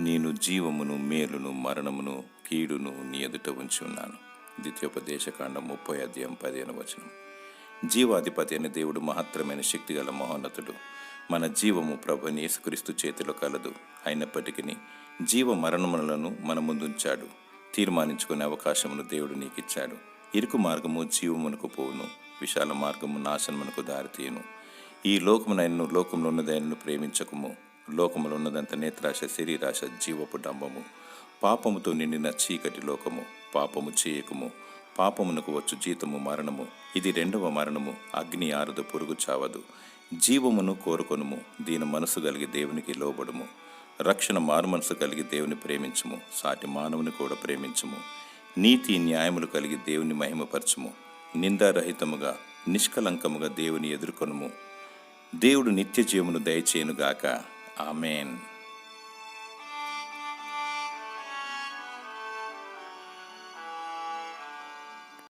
నేను జీవమును మేలును మరణమును కీడును నీ ఎదుట ఉంచి ఉన్నాను. ద్వితీయోపదేశకాండం ముప్పై అధ్యాయం పదిహేను వచనం. జీవాధిపతి అయిన దేవుడు మహత్తరమైన శక్తిగల మహోన్నతుడు. మన జీవము ప్రభుని యేసుక్రీస్తు చేతిలో కలదు. అయినప్పటికీ జీవ మరణములను మన ముందుంచాడు. తీర్మానించుకునే అవకాశమును దేవుడు నీకిచ్చాడు. ఇరుకు మార్గము జీవమునకు పోవును. విశాల మార్గము నాశనమునకు దారితీయును. ఈ లోకమునైనను లోకంలో ఉన్నదైనను ప్రేమించకము. లోకములో ఉన్నదంత నేత్రాశ శరీరాశ జీవపు డంబము. పాపముతో నిండిన చీకటి లోకము పాపము చేయకము. పాపమునకు వచ్చు జీతము మరణము. ఇది రెండవ మరణము. అగ్ని ఆరదు పురుగు చావదు. జీవమును కోరుకొనుము. దీని మనసు కలిగి దేవునికి లోబడుము. రక్షణ మారుమనసు కలిగి దేవుని ప్రేమించుము. సాటి మానవుని కూడా ప్రేమించుము. నీతి న్యాయములు కలిగి దేవుని మహిమపరచుము. నిందారహితముగా నిష్కలంకముగా దేవుని ఎదుర్కొనుము. దేవుడు నిత్య జీవమును దయచేయునుగాక. Amen.